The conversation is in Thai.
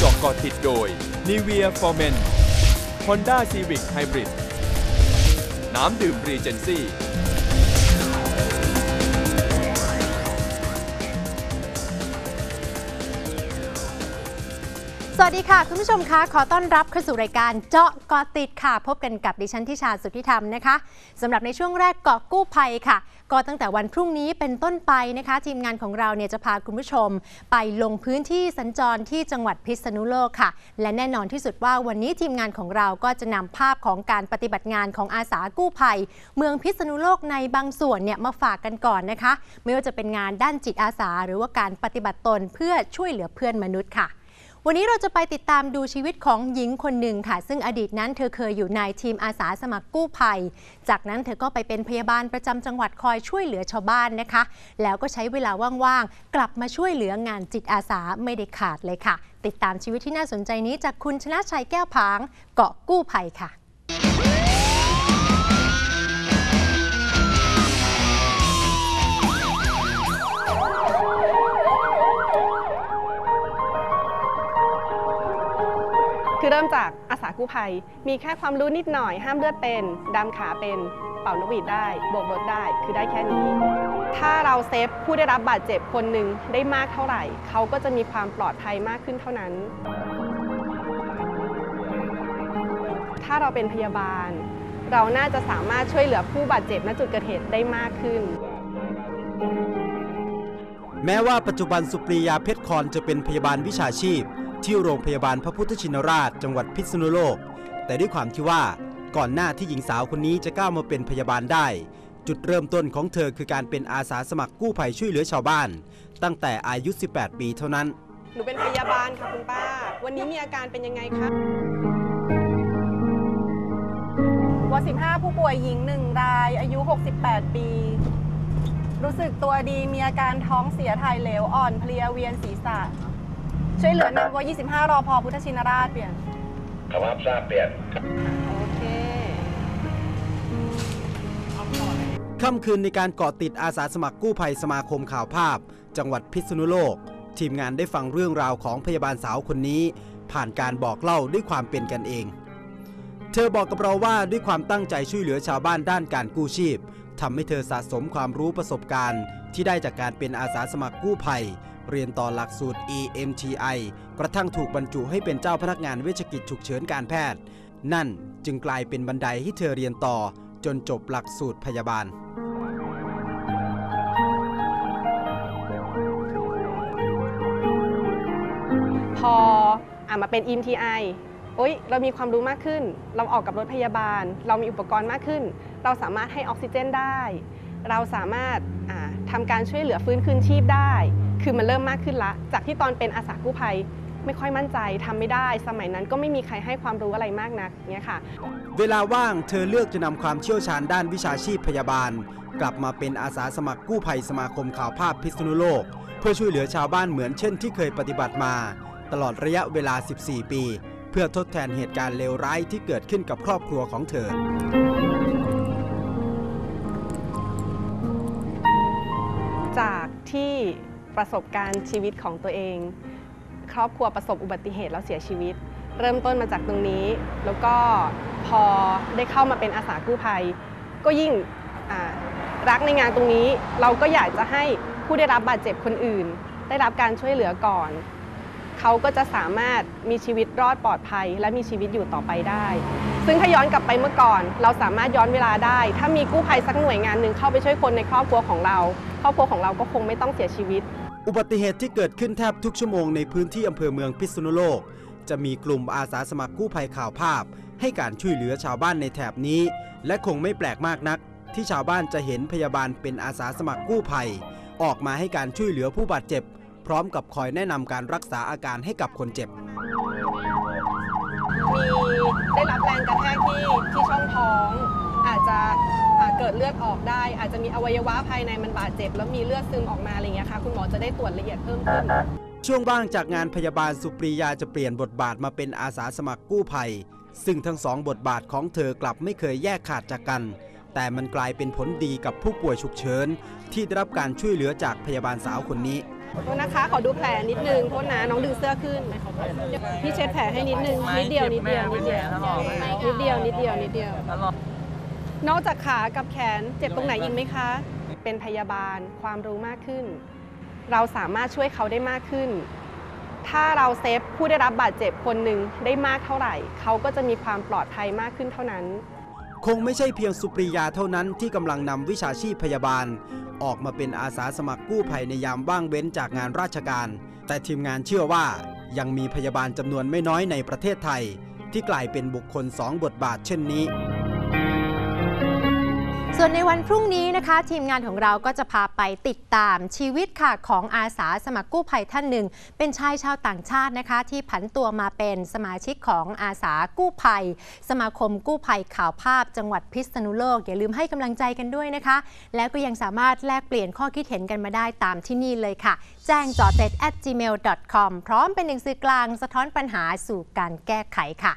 เกาะเกาะติดโดย n i v e a f o r m e n Honda Civic Hybrid น้ำดื่ม Regency สวัสดีค่ะ คุณผู้ชมคะขอต้อนรับเข้าสู่รายการเจาะกาะติดค่ะ พบกันกับดิฉันทิชาสุทธิธรรมนะคะสำหรับในช่วงแรกเกาะกู้ภัยค่ะ ก็ตั้งแต่วันพรุ่งนี้เป็นต้นไปนะคะ ทีมงานของเราเนี่ยจะพาคุณผู้ชม ไปลงพื้นที่สัญจรที่จังหวัดพิษณุโลกค่ะ และแน่นอนที่สุดว่าวันนี้ทีมงานของเราก็จะนำภาพของการปฏิบัติงานของอาสากู้ภัย เมืองพิษณุโลกในบางส่วนเนี่ยมาฝากกันก่อนนะคะ ไม่ว่าจะเป็นงานด้านจิตอาสา หรือว่าการปฏิบัติตนเพื่อช่วยเหลือเพื่อนมนุษย์ค่ะ วันนี้เราจะไปติดตามดูชีวิตของหญิงคนหนึ่งค่ะ ซึ่งอดีตนั้นเธอเคยอยู่ในทีมอาสาสมัครกู้ภัย จากนั้นเธอก็ไปเป็นพยาบาลประจำจังหวัดคอยช่วยเหลือชาวบ้านนะคะ แล้วก็ใช้เวลาว่างๆ กลับมาช่วยเหลืองานจิตอาสาไม่ได้ขาดเลยค่ะ ติดตามชีวิตที่น่าสนใจนี้จากคุณชนะชัยแก้วผางเกาะกู้ภัยค่ะ คือเริ่มจากอาสากู้ภัย มีแค่ความรู้นิดหน่อย ห้ามเลือดเป็นดำขาเป็น เป่านกหวีดได้โบกรถได้ คือได้แค่นี้ ถ้าเราเซฟผู้ได้รับบาดเจ็บคนหนึ่งได้มากเท่าไหร่ เขาก็จะมีความปลอดภัยมากขึ้นเท่านั้น ถ้าเราเป็นพยาบาล เราน่าจะสามารถช่วยเหลือผู้บาดเจ็บณจุดเกิดเหตุได้มากขึ้นแม้ว่าปัจจุบันสุปรียาเพชรคอนจะเป็นพยาบาลวิชาชีพ ที่โรงพยาบาลพระพุทธชินราช จังหวัดพิษณุโลก แต่ด้วยความที่ว่าก่อนหน้าที่หญิงสาวคนนี้จะก้าวมาเป็นพยาบาลได้ จุดเริ่มต้นของเธอคือการเป็นอาสาสมัครกู้ภัยช่วยเหลือชาวบ้าน ตั้งแต่อายุ 18 ปีเท่านั้น หนูเป็นพยาบาลค่ะคุณป้า วันนี้มีอาการเป็นยังไงคะว15 ผู้ป่วยหญิง1รายอายุ 68 ปี รู้สึกตัวดีมีอาการท้องเสียถ่ายเหลวอ่อนเพลียเวียนศีรษะ ช่วยเหลือนำว25 รอพอพุทธชินราชเปลี่ยนคำว่าทราบเปลี่ยน โอเค ค่ำคืนในการเกาะติดอาสาสมัครกู้ภัยสมาคมข่าวภาพ จังหวัดพิษณุโลก ทีมงานได้ฟังเรื่องราวของพยาบาลสาวคนนี้ ผ่านการบอกเล่าด้วยความเป็นกันเอง เธอบอกกับเราว่าด้วยความตั้งใจช่วยเหลือชาวบ้านด้านการกู้ชีพทำให้เธอสะสมความรู้ประสบการณ์ ที่ได้จากการเป็นอาสาสมัครกู้ภัย เรียนต่อหลักสูตร EMTI กระทั่งถูกบรรจุให้เป็นเจ้าพนักงานเวชกิจฉุกเฉินการแพทย์ นั่นจึงกลายเป็นบันไดให้เธอเรียนต่อ จนจบหลักสูตรพยาบาลพออะมาเป็น EMTI โอ๊ย เรามีความรู้มากขึ้น เราออกกับรถพยาบาล เรามีอุปกรณ์มากขึ้น เราสามารถให้ออกซิเจนได้ เราสามารถทำการช่วยเหลือฟื้นคืนชีพได้ คือมันเริ่มมากขึ้นละ จากที่ตอนเป็นอาสากู้ภัยไม่ค่อยมั่นใจทำไม่ได้ สมัยนั้นก็ไม่มีใครให้ความรู้อะไรมากนักเนี่ยค่ะ เวลาว่างเธอเลือกจะนำความเชี่ยวชาญด้านวิชาชีพพยาบาล กลับมาเป็นอาสาสมัครกู้ภัยสมาคมข่าวภาพพิษณุโลก เพื่อช่วยเหลือชาวบ้านเหมือนเช่นที่เคยปฏิบัติมา ตลอดระยะเวลา 14 ปี เพื่อทดแทนเหตุการณ์เลวร้ายที่เกิดขึ้นกับครอบครัวของเธอจากที่ ประสบการณ์ชีวิตของตัวเอง ครอบครัวประสบอุบัติเหตุแล้วเสียชีวิต เริ่มต้นมาจากตรงนี้ แล้วก็พอได้เข้ามาเป็นอาสากู้ภัย ก็ยิ่งรักในงานตรงนี้ เราก็อยากจะให้ผู้ได้รับบาดเจ็บคนอื่น ได้รับการช่วยเหลือก่อน เขาก็จะสามารถมีชีวิตรอดปลอดภัย และมีชีวิตอยู่ต่อไปได้ ซึ่งถ้าย้อนกลับไปเมื่อก่อน เราสามารถย้อนเวลาได้ ถ้ามีกู้ภัยสักหน่วยงานหนึ่งเข้าไปช่วยคนในครอบครัวของเรา ครอบครัวของเราก็คงไม่ต้องเสียชีวิต อุบัติเหตุที่เกิดขึ้นแทบทุกชั่วโมงในพื้นที่อำเภอเมืองพิษณุโลก จะมีกลุ่มอาสาสมัครกู้ภัยข่าวภาพ ให้การช่วยเหลือชาวบ้านในแถบนี้ และคงไม่แปลกมากนัก ที่ชาวบ้านจะเห็นพยาบาลเป็นอาสาสมัครกู้ภัย ออกมาให้การช่วยเหลือผู้บาดเจ็บ พร้อมกับคอยแนะนำการรักษาอาการให้กับคนเจ็บ มีได้รับแรงกระแทกที่ที่ช่องท้อง อาจจะ เกิดเลือดออกได้ อาจจะมีอวัยวะภายในมันบาดเจ็บ แล้วมีเลือดซึมออกมาอะไรอย่างเงี้ยค่ะคุณหมอจะได้ตรวจละเอียดเพิ่มขึ้นช่วงว่างจากงานพยาบาลสุปรียาจะเปลี่ยนบทบาทมาเป็นอาสาสมัครกู้ภัย ซึ่งทั้งสองบทบาทของเธอกลับไม่เคยแยกขาดจากกัน แต่มันกลายเป็นผลดีกับผู้ป่วยฉุกเฉินที่ได้รับการช่วยเหลือจากพยาบาลสาวคนนี้โทษนะคะขอดูแผลนิดนึงโทษนะน้องดึงเสื้อขึ้นพี่เช็ดแผลให้นิดนึงนิดเดียวนิดเดียวนิดเดียวนิดเดียวนิดเดียวนิดเดียว นอกจากขากับแขนเจ็บตรงไหนอีกไหมคะ เป็นพยาบาลความรู้มากขึ้น เราสามารถช่วยเขาได้มากขึ้น ถ้าเราเซฟผู้ได้รับบาดเจ็บคนหนึ่งได้มากเท่าไหร่ เขาก็จะมีความปลอดภัยมากขึ้นเท่านั้น คงไม่ใช่เพียงสุปรียาเท่านั้นที่กำลังนำวิชาชีพพยาบาล ออกมาเป็นอาสาสมัครกู้ภัยในยามว่างเว้นจากงานราชการ แต่ทีมงานเชื่อว่ายังมีพยาบาลจำนวนไม่น้อยในประเทศไทย ที่กลายเป็นบุคคลสองบทบาทเช่นนี้ ส่วนในวันพรุ่งนี้นะคะ ทีมงานของเราก็จะพาไปติดตามชีวิตค่ะของอาสาสมัครกู้ภัยท่านหนึ่ง เป็นชายชาวต่างชาตินะคะ ที่ผันตัวมาเป็นสมาชิกของอาสากู้ภัย สมาคมกู้ภัยข่าวภาพ จังหวัดพิษณุโลก อย่าลืมให้กำลังใจกันด้วยนะคะ แล้วก็ยังสามารถแลกเปลี่ยนข้อคิดเห็นกันมาได้ตามที่นี่เลยค่ะ แจ้งจอเต็ด at gmail com พร้อมเป็นหนังสือกลางสะท้อนปัญหาสู่การแก้ไขค่ะ